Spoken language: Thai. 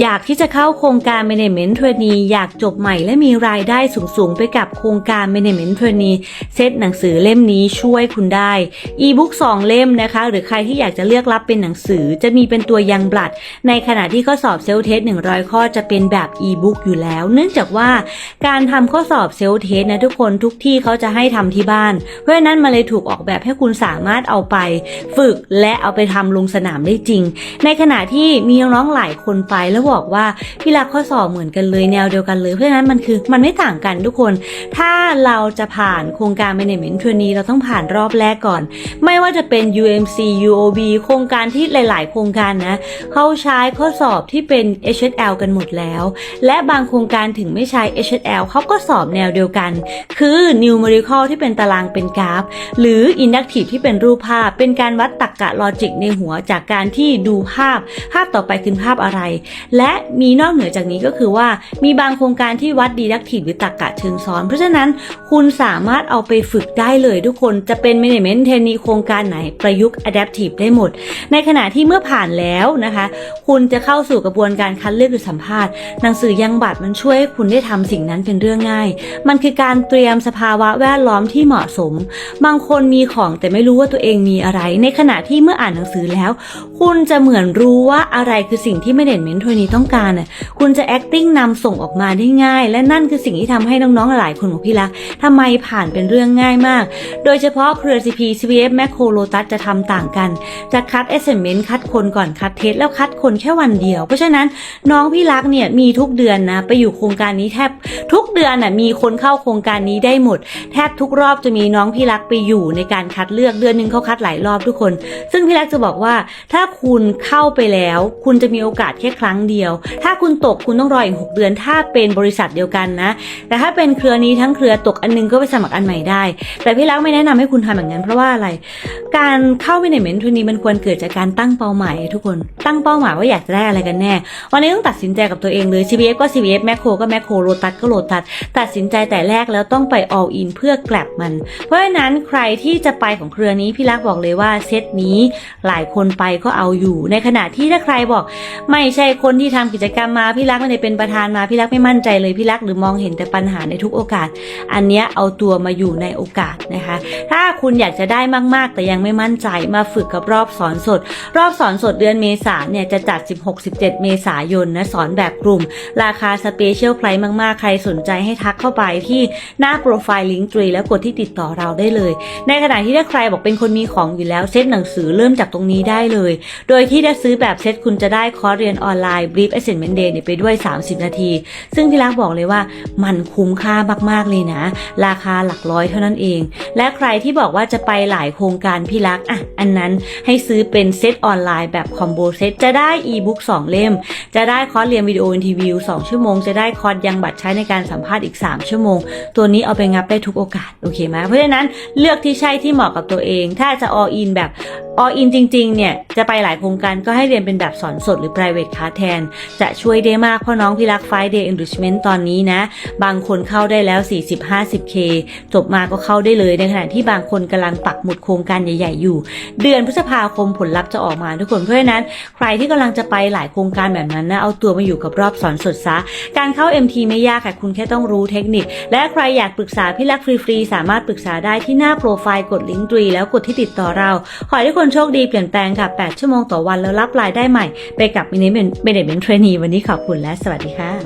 อยากที่จะเข้าโครงการ Management Trainee อยากจบใหม่และมีรายได้สูงๆ ไปกับโครงการ Management Trainee เซตหนังสือเล่มนี้ช่วยคุณได้ e-book 2เล่มนะคะ หรือใครที่อยากจะเลือกรับเป็นหนังสือจะมีเป็นตัวยังบลัด ในขณะที่ข้อสอบเซลเทส100 ข้อจะเป็นแบบ e-book อยู่แล้ว เนื่องจากว่าการทำข้อสอบเซลเทสนะทุกคนทุกที่เขาจะให้ทำที่บ้าน เพราะฉะนั้นมันเลยถูกออกแบบให้คุณสามารถเอาไป ฝึกและเอาไปทำลงสนามได้จริง ในขณะที่มีน้องๆหลายคนไปแล้วบอกว่าพี่รักข้อสอบเหมือนกันเลยแนวเดียวกันเลย เพราะฉะนั้นมันคือมันไม่ต่างกันทุกคน ถ้าเราจะผ่านโครงการ Management Trainee เราต้องผ่านรอบแรกก่อน ไม่ว่าจะเป็น UMC UOB โครงการที่หลาย ๆ โครงการนะเขาใช้ข้อสอบที่เป็น HSL กันหมดแล้ว และบางโครงการถึงไม่ใช้ HSL เขาก็สอบแนวเดียวกัน คือ numerical ที่เป็นตารางเป็นกราฟ หรือ inductive ที่เป็นรูปภาพ เป็นการวัดตรรกะลอจิกในหัวจากการที่ดูภาพ ภาพต่อไปคือภาพอะไรและมีนอกเหนือจากนี้ก็คือว่ามีบางโครงการที่วัด deductive หรือตรรกะเชิงซ้อน เพราะฉะนั้นคุณสามารถเอาไปฝึกได้เลยทุกคนจะเป็น management trainee โครงการไหนประยุกต์ adaptive ได้หมด ในขณะที่เมื่อผ่านแล้วนะคะ คุณจะเข้าสู่กระบวนการคัดเลือกหรือสัมภาษณ์หนังสือยังบัตรมันช่วยให้คุณได้ทำสิ่งนั้นเป็นเรื่องง่าย มันคือการเตรียมสภาวะแวดล้อมที่เหมาะสม บางคนมีของแต่ไม่รู้ว่าตัวเองมีอะไร ในขณะที่เมื่ออ่านหนังสือแล้ว คุณจะเหมือนรู้ว่าอะไรคือสิ่งที่ไม่เด่นเมนทวนี้ต้องการน่ะคุณจะ acting นำส่งออกมาได้ง่าย และนั่นคือสิ่งที่ทำให้น้องๆหลายคนของพี่รักทำไมผ่านเป็นเรื่องง่ายมาก โดยเฉพาะเครือ CP CVF Macro Lotus จะทำต่างกัน จะคัด assignment คัดคนก่อนคัดเทสแล้วคัดคนแค่วันเดียว เพราะฉะนั้นน้องพี่รักเนี่ยมีทุกเดือนนะไปอยู่โครงการนี้แทบทุกเดือนน่ะมีคนเข้าโครงการนี้ได้หมด แทบทุกรอบจะมีน้องพี่รักไปอยู่ในการคัดเลือกเดือนหนึงเขาคัดหลายรอบทุกคน ซึ่งพี่รักจะบอกว่าถ้าคุณเข้าไปแล้ว คุณจะมีโอกาสแค่ครั้งเดียว ถ้าคุณตกคุณต้องรออีก 6 เดือน ถ้าเป็นบริษัทเดียวกันนะ แต่ถ้าเป็นเครือนี้ทั้งเครือตกอันนึงก็ไปสมัครอันใหม่ได้ แต่พี่รักไม่แนะนำให้คุณทำอย่างนั้นเพราะว่าอะไร การเข้าไปในเมนทุนี้มันควรเกิดจากการตั้งเป้าหมายทุกคน ตั้งเป้าหมายว่าอยากจะได้อะไรกันแน่ วันนี้ต้องตัดสินใจกับตัวเองเลย CVF ก็ CVF แมคโครก็แมคโครโลตัสก็โลตัส ตัดสินใจแต่แรกแล้วต้องไป all in เพื่อกลับมัน เพราะฉะนั้นใครที่จะไปของเครือนี้พี่รักบอกเลยว่าเซตนี้หลายคนไปก็เอาอยู่ ในขณะที่ถ้าใครบอก ไม่ใช่คนที่ทำกิจกรรมมาพี่รักไม่ได้เป็นประธานมาพี่รักไม่มั่นใจเลยพี่รักหรือมองเห็นแต่ปัญหาในทุกโอกาส อันเนี้ยเอาตัวมาอยู่ในโอกาสนะคะ ถ้าคุณอยากจะได้มากๆ แต่ยังไม่มั่นใจมาฝึกกับรอบสอนสด รอบสอนสดเดือนเมษาเนี่ยจะจัด 16-17 เมษายนนะสอนแบบกลุ่ม ราคาสเปเชียลไพรส์มากๆ ใครสนใจให้ทักเข้าไปที่หน้าโปรไฟล์ลิงก์ตรีแล้วกดที่ติดต่อเราได้เลย ในขณะที่ถ้าใครบอกเป็นคนมีของอยู่แล้วเซตหนังสือเริ่มจากตรงนี้ได้เลย โดยที่ถ้าซื้อแบบเซตคุณจะได้คอร์สเรียนออนไลน์ Brief Assignment Day เนี่ยไปด้วย 30 นาที ซึ่งพี่ลักบอกเลยว่ามันคุ้มค่ามากๆเลยนะ ราคาหลักร้อยเท่านั้นเอง และใครที่บอกว่าจะไปหลายโครงการพี่รักอะ อันนั้นให้ซื้อเป็นเซตออนไลน์แบบคอมโบเซตจะได้อีบุ๊ก2เล่ม จะได้คอร์สเรียนวิดีโออินทีวิว2ชั่วโมง จะได้คอร์สยังบัตรใช้ในการสัมภาษณ์อีก 3 ชั่วโมง ตัวนี้เอาไปงับได้ทุกโอกาส โอเคไหมเพราะฉะนั้นเลือกที่ใช่ที่เหมาะกับตัวเอง ถ้าจะ all in แบบ all in จริงๆ เนี่ย จะไปหลายโครงการก็ให้เรียนเป็นแบบสอนสดหรือ private class แทน จะช่วยได้มากเพราะน้องพี่รัก Friday enrichment ตอนนี้นะ บางคนเข้าได้แล้ว 40-50k จบมาก็เข้าได้เลยในขณะที่บางคนกำลังปักหมุดโครงการใหญ่ ๆ อยู่ เดือนพฤษภาคมผลลัพธ์จะออกมาทุกคนเพราะฉะนั้น ใครที่กำลังจะไปหลายโครงการแบบนั้นนะเอาตัวมาอยู่กับรอบสอนสดซะการเข้า MT ไม่ยากค่ะคุณแค่ต้องรู้เทคนิค และใครอยากปรึกษาพี่รักฟรีๆสามารถปรึกษาได้ที่หน้าโปรไฟล์กดลิงก์ตรีแล้วกดที่ติดต่อเรา ขอให้ทุกคนโชคดีเปลี่ยนแปลงค่ะ 8 ชั่วโมงต่อวันแล้วรับรายได้ใหม่ ไปกับ Management Management Trainee วันนี้ขอบคุณและสวัสดีค่ะ